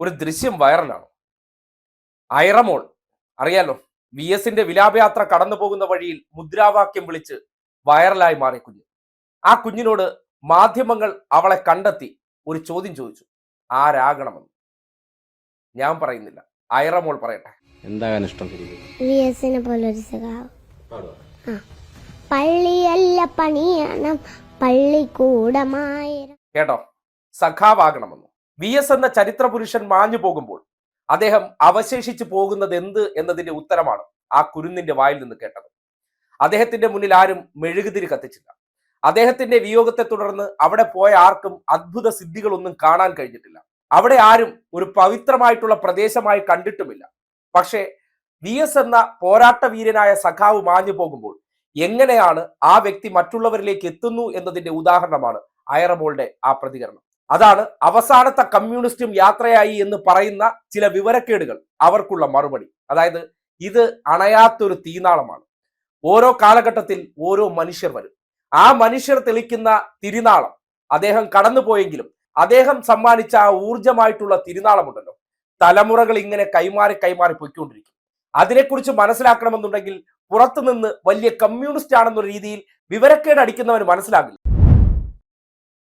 ഒരു ദൃശ്യം വൈറലാണ്. ഐറമോൾ അറിയാലോ? വി എസിന്റെ വിലാപയാത്ര കടന്നു പോകുന്ന വഴിയിൽ മുദ്രാവാക്യം വിളിച്ച് വൈറലായി മാറി കുഞ്ഞ്. ആ കുഞ്ഞിനോട് മാധ്യമങ്ങൾ അവളെ കണ്ടെത്തി ഒരു ചോദ്യം ചോദിച്ചു. ആരാകണമെന്ന്. ഞാൻ പറയുന്നില്ല. ഐറമോൾ പറയട്ടെ. എന്താകാൻ ഇഷ്ടം വി എസിനെ പോലൊരു പള്ളിയല്ല പണിയണം. പള്ളിക്കൂടമായ കേട്ടോ? സഖാവാകണമെന്ന്. വി എസ് എന്ന ചരിത്ര പുരുഷൻ മാഞ്ഞു പോകുമ്പോൾ അദ്ദേഹം അവശേഷിച്ചു പോകുന്നത് എന്ത് എന്നതിന്റെ ഉത്തരമാണ് ആ കുരുന്നിന്റെ വായിൽ നിന്ന് കേട്ടത്. അദ്ദേഹത്തിന്റെ മുന്നിൽ ആരും മെഴുകുതിരി കത്തിച്ചില്ല. അദ്ദേഹത്തിന്റെ വിയോഗത്തെ തുടർന്ന് അവിടെ പോയ ആർക്കും അത്ഭുത സിദ്ധികളൊന്നും കാണാൻ കഴിഞ്ഞിട്ടില്ല. അവിടെ ആരും ഒരു പവിത്രമായിട്ടുള്ള പ്രദേശമായി കണ്ടിട്ടുമില്ല. പക്ഷേ വി എസ് എന്ന പോരാട്ട വീരനായ സഖാവ് മാഞ്ഞു പോകുമ്പോൾ എങ്ങനെയാണ് ആ വ്യക്തി മറ്റുള്ളവരിലേക്ക് എത്തുന്നു എന്നതിന്റെ ഉദാഹരണമാണ് അയറമോളുടെ ആ പ്രതികരണം. അതാണ് അവസാനത്തെ കമ്മ്യൂണിസ്റ്റും യാത്രയായി എന്ന് പറയുന്ന ചില വിവരക്കേടുകൾ അവർക്കുള്ള മറുപടി. അതായത് ഇത് അണയാത്തൊരു തീനാളമാണ്. ഓരോ കാലഘട്ടത്തിൽ ഓരോ മനുഷ്യർ വരും. ആ മനുഷ്യർ തെളിക്കുന്ന തിരുനാളം അദ്ദേഹം കടന്നുപോയെങ്കിലും അദ്ദേഹം സമ്മാനിച്ച ആ ഊർജമായിട്ടുള്ള തിരുനാളമുണ്ടല്ലോ. തലമുറകൾ ഇങ്ങനെ കൈമാറി കൈമാറി പൊയ്ക്കൊണ്ടിരിക്കും. അതിനെക്കുറിച്ച് മനസ്സിലാക്കണമെന്നുണ്ടെങ്കിൽ പുറത്തുനിന്ന് വലിയ കമ്മ്യൂണിസ്റ്റ് ആണെന്ന രീതിയിൽ വിവരക്കേട് അടിക്കുന്നവന് മനസ്സിലാകില്ല.